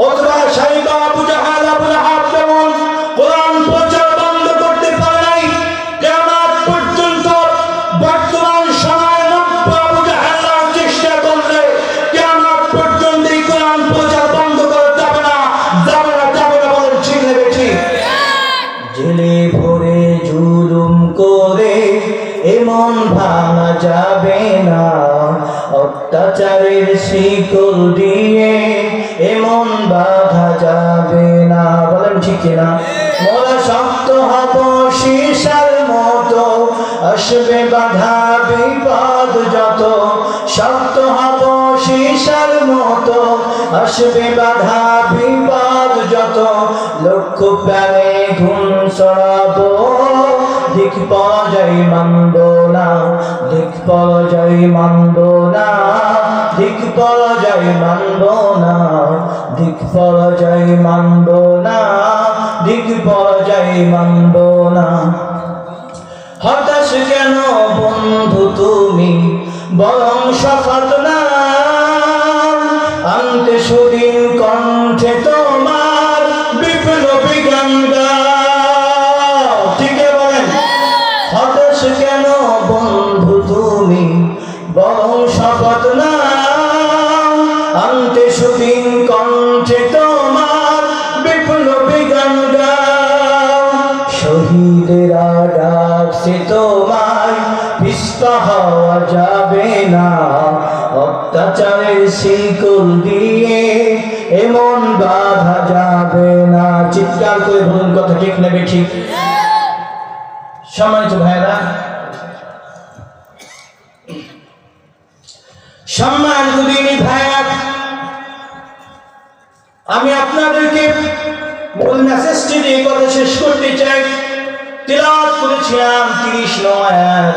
অথবা সাইবা আবু জাহাল, আবু লাহাব যেমন বন্ধ করতে পারে নাই, কিয়ামত পর্যন্ত বর্তমান সময়ে নব্য আবু জাহালরা চেষ্টা করলে কিয়ামত পর্যন্ত এই বন্ধ করা জেলে ভরে জুলুম করে এমন ভাঙা যাবে না। অত্যাচারের শিকল দিয়ে এমন বাধা যাবে না। বলেন ঠিক না মোরা শক্ত হব শীষার মতো আসবে বাধা, বিপদ যত। শক্ত হব শীষার মতো আসবে বাধা, বিপদ যত। লক্ষ প্রাণে ঘুম ছড়াবো। দিক পরাজয় মানব না দিক পরাজয় মানব না দিক পরাজয় মানব না দিক পরাজয় মানব না দিক পরাজয় মানব না হতাশ কেন বন্ধু তুমি? বরং সফল না। আনতে সুদিন পিস্তা হওয়া যাবে না। অত্যাচারের শিকল দিয়ে এমন বাধা যাবে না। চিৎকার করে বলুন, কথা ঠিক নেবে ঠিক সম্মানিত ভাইরা সম্মানিত দিনী ভাইরা আমি আপনাদেরকে মূল মেসেজটি দিয়ে কথা শেষ করতে চাই। তিলাওয়াত করেছিলাম 30 নং আয়াত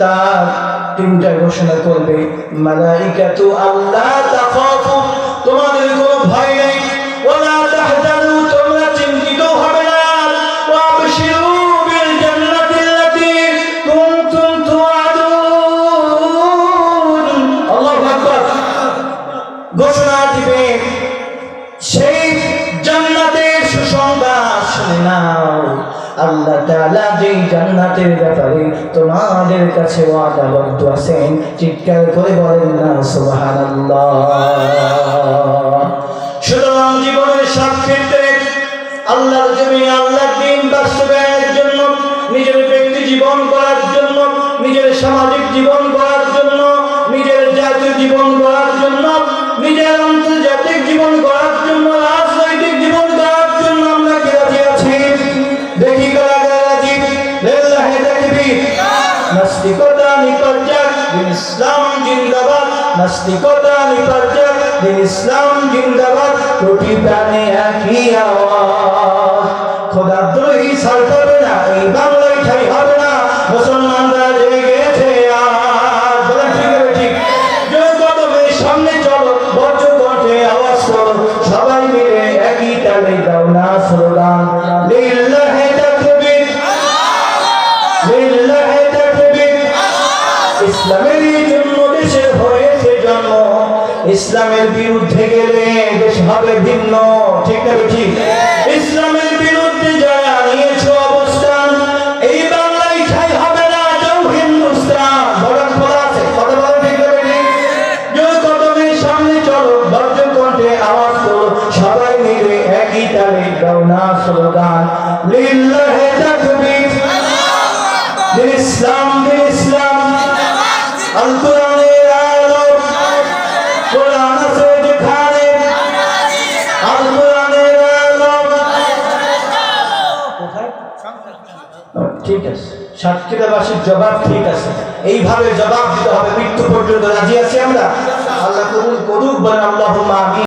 তার তিনটা ঘোষণা করবে, মালাইকাতু আল্লাহ তোমাদের কোনো ভয় ওয়ালা তাহজানু তোমরা চিন্তিত হবে না। বিল কুনতুম তুআদুন। আল্লাহু আকবার। ঘোষণা দিবে, সেই জান্নাতের সুসংবাদ শুনে নাও আল্লাহ তাআলা যেই জান্নাতের ব্যাপারে তোমাদের কাছে ওয়াদাবদ্ধ আছেন, চিৎকার করে বলেন না, সুবহানাল্লাহ। সুতরাং জীবনের সব ক্ষেত্রে আল্লাহর জমিনে আল্লাহর দিন বাস্তবায়নের জন্য, নিজের ব্যক্তি জীবন করার জন্য, নিজের সামাজিক জীবন করার জন্য, নিজের জাতীয় জীবন করার জন্য, নিজের নাস্তিকতা বিপর্যয় দিন ইসলাম জিন্দাবাদ কোটি প্রাণে একই আওয়াজ। খোদাদ্রোহী ছাড় ইসলামের বিরুদ্ধে গেলে দেশ হবে ভিন্ন ঠিক না ঠিক ইসলামের বিরুদ্ধে যারা নিয়েছো অবস্থান এই বাংলায় ঠাই হবে না যাও হিন্দুস্তান বরং খোলা আছে কথা বলো ঠিক না? ঠিক কদমের সামনে চলো বজ্র কণ্ঠে আওয়াজ করো সবাই মিলে একই তালে দাও না স্লোগান। লিল্লাহে তাকবীর। ইসলাম ইসলাম। আল কোরআনের আলো ঠিক আছে। সাতক্ষীরাবাসীর জবাব ঠিক আছে। এইভাবে জবাব দিতে হবে, মৃত্যু পর্যন্ত রাজি আছি আমরা? আল্লাহ কবুল করুক বলে আল্লাহ